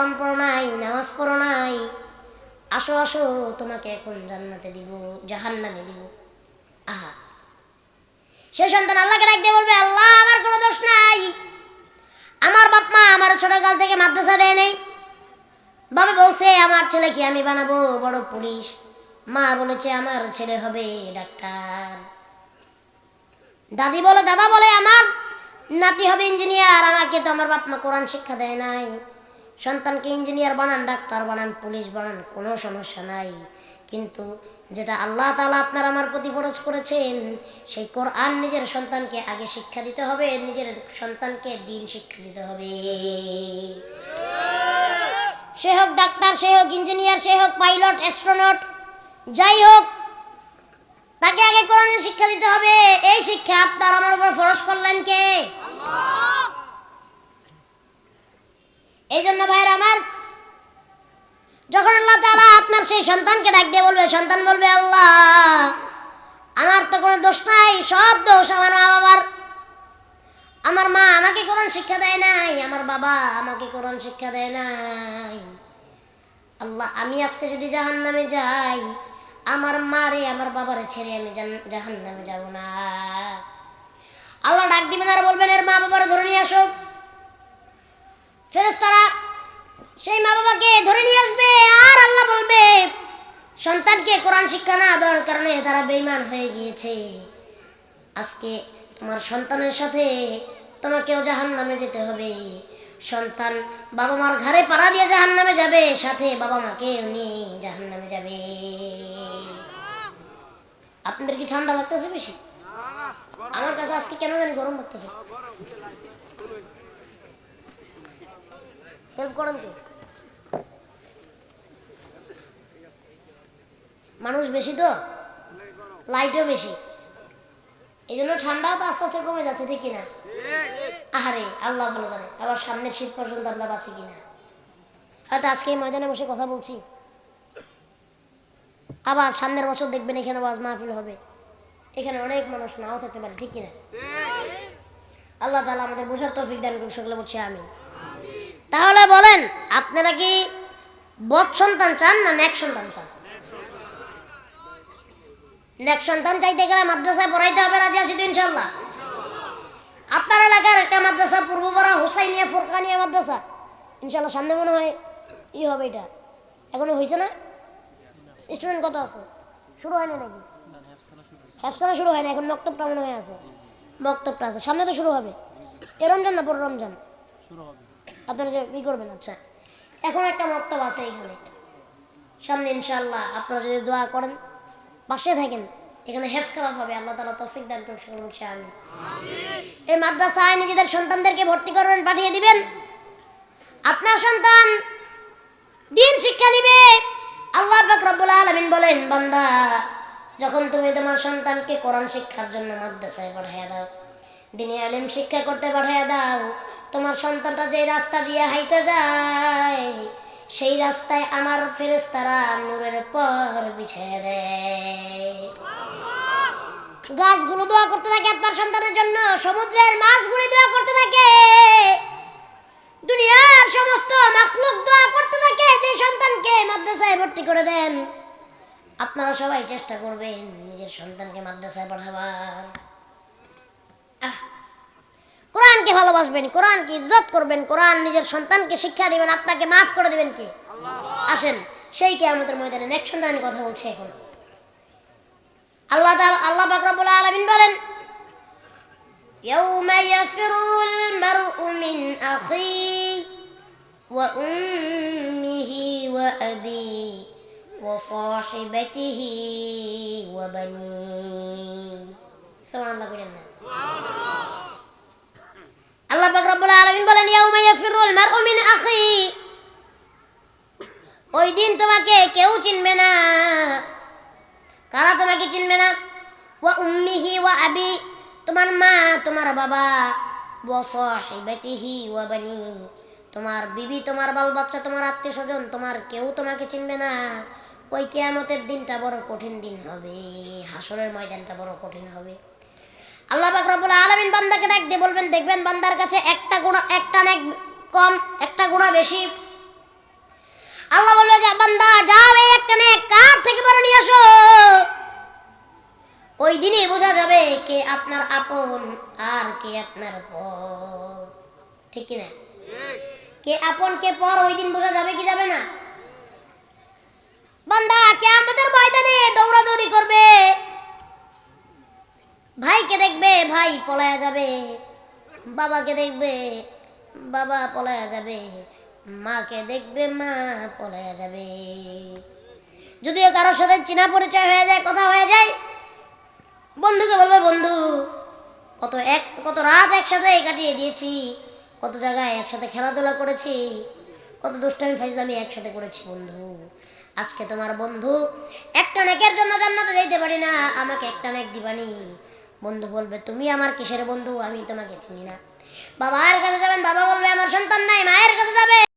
কোরআন পড়ো নাই, নামাজ পড়ো নাই। আসো আসো, তোমাকে এখন জান্নাতে দিব, জাহান্নামে দিব। আহা। সে সন্তান আল্লাহকে ডাক দিয়ে বলবে, আল্লাহ, আমার কোনো দোষ নাই। আমার বাপ মা আমার ছোটকাল থেকে মাদ্রাসা দেয় নেই। বাবা বলছে, আমার ছেলে কি আমি বানাবো, বড় পুলিশ। মা বলেছে, আমার ছেলে হবে ডাক্তার। দাদি বলে, দাদা বলে, আমার নাতি হবে ইঞ্জিনিয়ার। আমাকে তো আমার বাপ মা কোরআন শিক্ষা দেয় নাই। সন্তানকে ইঞ্জিনিয়ার বানান, ডাক্তার বানান, পুলিশ বানান, কোনো সমস্যা নাই। কিন্তু যেটা আল্লাহ তাআলা আপনার আমার প্রতি ফরজ করেছেন, সেই কোরআন নিজের সন্তানকে আগে শিক্ষা দিতে হবে, নিজের সন্তানকে দিন শিক্ষা দিতে হবে। সে হোক ডাক্তার, সে হোক ইঞ্জিনিয়ার, সে হোক পাইলট, অ্যাস্ট্রোনট, যাই হোক, তাকে আগে কোরআনের শিক্ষা দিতে হবে। এই শিক্ষা আপনার আমার উপর ফরজ করলেন কে? এই জন্য ভাইয়ের আমার, যখন আল্লাহ তাআলা আপনার সেই সন্তানকে ডাক দিয়ে বলবে, সন্তান বলবে, আল্লাহ, আমার তো কোনো দোষ নাই, সব দোষ আমার মা বাবার। আমার মা আমাকে কোরআন শিক্ষা দেয় নাই, আমার বাবা আমাকে কোরআন শিক্ষা দেয় নাই। আল্লাহ, আমি আজকে যদি জাহান নামে যাই, আমার মারে, আমার বাবারে ছেড়ে আমি জাহান নামে যাব না। আল্লাহ ডাক দিবেন আর বলবেন, এর মা বাবার ধরে নিয়ে আসো ফেরেস্তারা সেই মা বাবাকে ধরে নিয়ে আসবে, আর আল্লাহ বলবে, সন্তানকে কোরআন শিক্ষা না দেওয়ার কারণে তারা বেইমান হয়ে গিয়েছে। আজকে তোমার সন্তানের সাথে তোমাকেও জাহান নামে যেতে হবে। সন্তান বাবা মার ঘরে পাড়া দিয়ে জাহান নামে যাবে, সাথে বাবা মাকে নিয়ে জাহান নামে যাবে। আপনাদের কি ঠান্ডা লাগতেছে বেশি? আমার কাছে আজকে কেন জানি গরম লাগতেছে। হেল্প করেন তো। মানুষ বেশি তো? লাইটও বেশি। এই জন্য ঠান্ডাও তো আস্তে আস্তে কমে যাচ্ছে, ঠিক কিনা? আহারে, আল্লাহ ভালো জানে। আবার সামনের শীত পর্যন্ত আমরা বাঁচি কিনা? হয়তো আজকে এই ময়দানে বসে কথা বলছি। আবার সামনের বছর দেখবেন এখানে ওয়াজ মাহফিল হবে। এখানে অনেক মানুষ নাও থাকতে পারে, ঠিক কিনা? আল্লাহ তালা আমাদের বোঝার তৌফিক দান করুক, সকলে বলছি আমি তাহলে বলেন, আপনারা কি বদ সন্তান চান না ন্যাক সন্তান চান? ন্যাক সন্তান চাইতে গেলে মাদ্রাসায় পড়াইতে হবে রাজি আছি তো ইনশাল্লাহ আপনার এলাকার একটা মাদ্রাসা পূর্বপাড়া হুসাইনিয়া ফোরকানিয়া মাদ্রাসা। ইনশাল্লাহ সামনে মনে হয় ই হবে এটা। এখনও হয়েছে না? স্টুডেন্ট কত আছে? শুরু হয়নি নাকি? হ্যাফখানা শুরু হয় না এখন মক্তবটা মনে হয় আছে। মক্তবটা আছে সামনে তো শুরু হবে। এ রমজান না পরে রমজান? আপনারা যে ই করবেন আচ্ছা। এখন একটা মক্তব আছে এখানে। সামনে ইনশাল্লাহ আপনারা যদি দোয়া করেন। পাশে থাকেন। এখানে হেফস করা হবে। আল্লাহ তালা তৌফিক দান করুন সকল বলছে আমি এই মাদ্রাসায় নিজেদের সন্তানদেরকে ভর্তি করবেন পাঠিয়ে দিবেন। আপনার সন্তান দিন শিক্ষা নিবে। আল্লাহ পাক রব্বুল আলামিন বলেন, বান্দা, যখন তুমি তোমার সন্তানকে কোরআন শিক্ষার জন্য মাদ্রাসায় পাঠিয়ে দাও, দিনে আলিম শিক্ষা করতে পাঠিয়ে দাও, তোমার সন্তানটা যে রাস্তা দিয়ে হাইতে যায় সেই রাস্তায় আমার ফেরেস্তারা নূরের পর বিছিয়ে দেয়। গাছগুলো দোয়া করতে থাকে আপনার সন্তানের জন্য, সমুদ্রের মাছগুলি দোয়া করতে থাকে। দুনিয়ার সমস্ত মাখলুক দোয়া করতে থাকে, যে সন্তানকে মাদ্রাসায় ভর্তি করে দেন। আপনারা সবাই চেষ্টা করবেন নিজের সন্তানকে মাদ্রাসায় পড়াবার আহ, কোরআনকে ভালোবাসবেন কোরআনকে ইজ্জত করবেন কোরআন নিজের সন্তানকে শিক্ষা দিবেন আপনাকে মাফ করে দিবেন কি আসেন সেই কে আমাদের ময়দানে নেক্সট সন্তানের কথা বলছে এখন আল্লাহ তাআলা আল্লাহ পাক রব্বুল আলামিন বলেন يوم يفر المرء من أخيه وأمه وأبيه وصاحبته وبنيه سبحان الله قلنا আল্লাহ পাক রব্বুল আলামিন বলেন, ইয়াউমা ইয়াফিরুল মারউ মিন আখি। ওই দিন তোমাকে কেউ চিনবে না। কারা তোমাকে চিনবে না? ওয়া উম্মিহি ওয়া আবি, তোমার মা, তোমার বাবা। ওয়া সাহিবাতিহি ওয়া বানি, তোমার বিবি, তোমার বাল বাচ্চা তোমার আত্মীয় স্বজন তোমার কেউ তোমাকে চিনবে না। ওই কেয়ামতের দিনটা বড় কঠিন দিন হবে, হাসরের ময়দানটা বড় কঠিন হবে। আল্লাহ রব্বুল আলামিন বান্দাকে ডাক দিয়ে বলবেন, দেখবেন বান্দার কাছে একটা গুণা একটা নেক কম, একটা গুণা বেশি। আল্লাহ বলবে বান্দা, যাও এই একটা নে কার থেকে নিয়ে আসো? ওই দিনই বোঝা যাবে কে আপনার আপন আর কে আপনার পর। ঠিক কিনা? কে আপন, কে পর, ওই দিন বোঝা যাবে কি যাবে না? বান্দা, কে আমাদের ময়দানে দৌড়াদৌড়ি করবে। ভাইকে দেখবে, ভাই পলায়া যাবে। বাবাকে দেখবে, বাবা পলায়া যাবে। মাকে দেখবে, মা পলায়া যাবে। যদিও কারোর সাথে চেনা পরিচয় হয়ে যায়, কথা হয়ে যায়, বন্ধুকে বলবে, বন্ধু, কত এক, কত রাত একসাথে কাটিয়ে দিয়েছি, কত জায়গায় একসাথে খেলাধুলা করেছি, কত দুষ্টামি ফাইজলামি একসাথে করেছি, বন্ধু। আজকে তোমার বন্ধু একটা নেকের জন্য জান্নাতে যাইতে পারি না, আমাকে একটা নেক দিবানি। বন্ধু বলবে, তুমি আমার কিসের বন্ধু? আমি তোমাকে চিনি না। বাবার কাছে যাবেন, বাবা বলবে, আমার সন্তান নাই, মায়ের কাছে যাবে।